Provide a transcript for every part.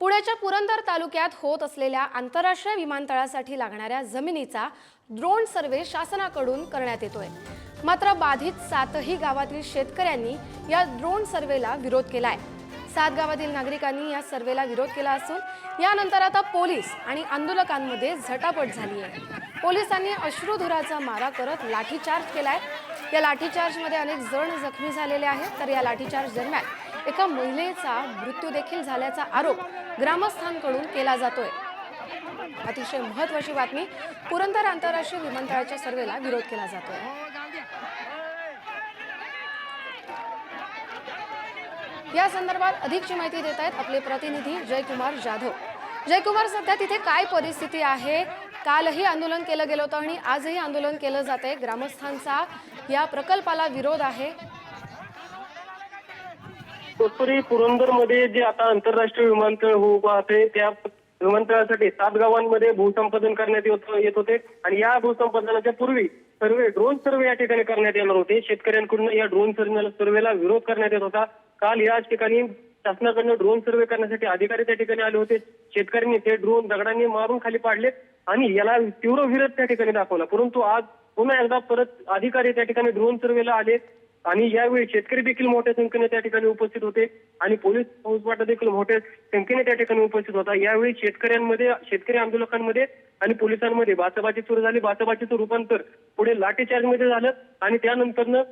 पुण्याच्या पुरंदर तालुक्यात होत असलेल्या आंतरराष्ट्रीय विमानतळासाठी लागणाऱ्या जमिनीचा ड्रोन सर्वे शासनाकडून करण्यात येतोय. मात्र बाधित सातही गावातील शेतकऱ्यांनी या ड्रोन सर्वेला विरोध केलाय. सात गावातील नागरिकांनी या सर्वेला विरोध केला असून यानंतर आता पोलीस आणि आंदोलकांमध्ये झटापट झाली आहे पोलिसांनी अश्रुधुराचा मारा करत लाठीचार्ज केलाय. या लाठीचार्जमध्ये अनेक जण जखमी झालेले आहेत तर या लाठीचार्ज दरम्यान एका महिलेचा मृत्यू देखील झाल्याचा आरोप ग्रामस्थांकडून केला जातोय. अतिशय महत्वाची बातमी पुरंदर आंतरराष्ट्रीय विमानतळाच्या सर्वेला विरोध केला जातोय. या संदर्भात अधिकची माहिती देत आहेत आपले प्रतिनिधी जयकुमार जाधव. जयकुमार सध्या तिथे काय परिस्थिती आहे? कालही आंदोलन केलं गेलं होतं आणि आजही आंदोलन केलं जात आहे ग्रामस्थांचा या प्रकल्पाला विरोध आहे. तत्पूर्वी पुरंदरमध्ये जे आता आंतरराष्ट्रीय विमानतळ होऊ पाहते त्या विमानतळासाठी सात गावांमध्ये भूसंपादन करण्यात येत होते. आणि या भूसंपादनाच्या पूर्वी सर्वे ड्रोन सर्वे या ठिकाणी करण्यात येणार होते. शेतकऱ्यांकडून या ड्रोन सर्वेला विरोध करण्यात येत होता. काल याच ठिकाणी शासनाकडनं ड्रोन सर्वे करण्यासाठी अधिकारी त्या ठिकाणी आले होते. शेतकऱ्यांनी ते ड्रोन दगडांनी मारून खाली पाडले आणि याला तीव्र विरोध त्या ठिकाणी दाखवला. परंतु आज पुन्हा एकदा परत अधिकारी त्या ठिकाणी ड्रोन सर्वेला आले. आणि यावेळी शेतकरी देखील मोठ्या संख्येने त्या ठिकाणी उपस्थित होते आणि पोलीस फौजवाटा देखील मोठ्या संख्येने त्या ठिकाणी उपस्थित होता. यावेळी शेतकऱ्यांमध्ये शेतकरी आंदोलकांमध्ये आणि पोलिसांमध्ये बाचाबाची सुरू झाली. बाचाबाचीचं रूपांतर पुढे लाठीचार्जमध्ये झालं आणि त्यानंतरनं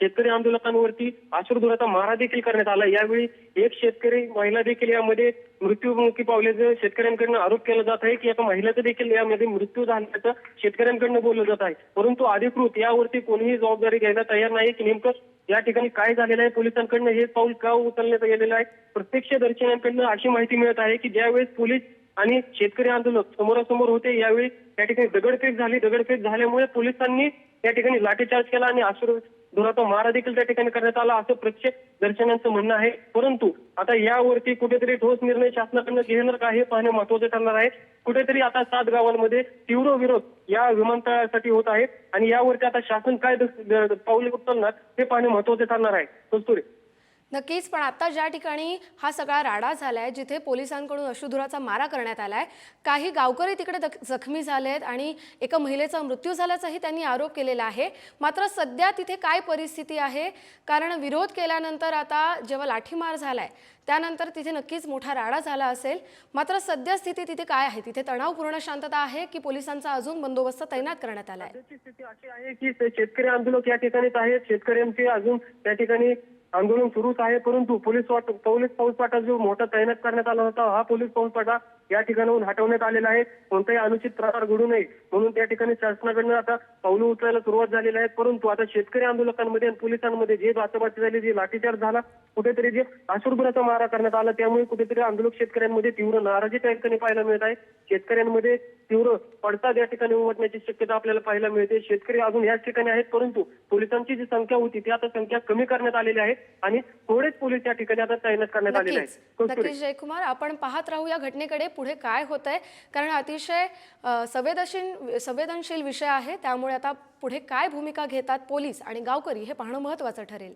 शेतकरी आंदोलकांवरती अश्रुधुराचा मारा देखील करण्यात आला. यावेळी एक शेतकरी महिला देखील यामध्ये मृत्यूमुखी पावल्याचं शेतकऱ्यांकडनं आरोप केला जात आहे की एका महिलेचा देखील यामध्ये मृत्यू झाल्याचं शेतकऱ्यांकडनं बोललं जात आहे. परंतु अधिकृत यावरती कोणीही जबाबदारी घ्यायला तयार नाही की नेमकं या ठिकाणी काय झालेलं आहे पोलिसांकडनं हे पाऊल का उचलण्यात गेलेलं आहे? प्रत्यक्षदर्शनांकडनं अशी माहिती मिळत आहे की ज्यावेळेस पोलीस आणि शेतकरी आंदोलक समोरासमोर होते यावेळी त्या ठिकाणी दगडफेक झाली. दगडफेक झाल्यामुळे पोलिसांनी त्या ठिकाणी लाठीचार्ज केला आणि अश्रू धुराचा मारा देखील त्या ठिकाणी करण्यात आला असं प्रत्येक दर्शनांचं म्हणणं आहे. परंतु आता यावरती कुठेतरी ठोस निर्णय शासनाकडनं घेणार का हे पाहणे महत्वाचं ठरणार आहे. कुठेतरी आता सात गावांमध्ये तीव्र विरोध या विमानतळासाठी होत आहे आणि यावरती आता शासन काय पाऊल उचलणार हे पाहणे महत्त्वाचे ठरणार आहे. कस्तुरी. नक्कीच पण आता ज्या ठिकाणी हा सगळा राडा झालाय जिथे पोलिसांकडून अश्रुधुराचा मारा करण्यात आलाय काही गावकरी तिकडे दख- जखमी झाले आहेत आणि एका महिलेचा मृत्यू झाल्याचाही त्यांनी आरोप केलेला आहे. मात्र सध्या तिथे काय परिस्थिती आहे? कारण विरोध केल्यानंतर आता जेव्हा लाठीमार झालाय त्यानंतर तिथे नक्कीच मोठा राडा झाला असेल. मात्र सध्या स्थिती तिथे काय आहे? तिथे तणावपूर्ण शांतता आहे की पोलिसांचा अजून बंदोबस्त तैनात करण्यात आलाय? स्थिती अशी आहे की शेतकरी आंदोलक या ठिकाणीच आहेत. शेतकऱ्यांचे अजून त्या ठिकाणी आंदोलन सुरूच आहे परंतु पोलीस वाट पोलीस जो मोठा तैनात करण्यात आला होता हा पोलीस फौजफाटा या ठिकाणाहून हटवण्यात आलेला आहे. कोणताही अनुचित प्रकार घडू नये. म्हणून त्या ठिकाणी शासनाकडनं आता पावलं उचलायला सुरुवात झालेली आहे. परंतु आता शेतकरी आंदोलकांमध्ये आणि पोलिसांमध्ये जे बाचाबाची झाली जे लाठीचार्ज झाला कुठेतरी जे अश्रुभुराचा मारा करण्यात आला त्यामुळे कुठेतरी आंदोलक शेतकऱ्यांमध्ये तीव्र नाराजी त्या ठिकाणी पाहायला मिळत आहे. शेतकऱ्यांमध्ये तीव्र पडसाद या ठिकाणी उमटण्याची शक्यता आपल्याला पाहायला मिळते. शेतकरी अजून याच ठिकाणी आहेत परंतु पोलिसांची जी संख्या होती ती आता संख्या कमी करण्यात आलेली आहे आणि थोडेच पोलीस या ठिकाणी आता तैनात करण्यात आलेले आहेत. जयकुमार आपण पाहत राहू या घटनेकडे. पुढे काय होत आहे कारण अतिशय संवेदनशील संवेदनशील विषय आहे. त्यामुळे आता पुढे काय भूमिका घेतात पोलीस आणि गावकरी हे पाहणं महत्वाचं ठरेल.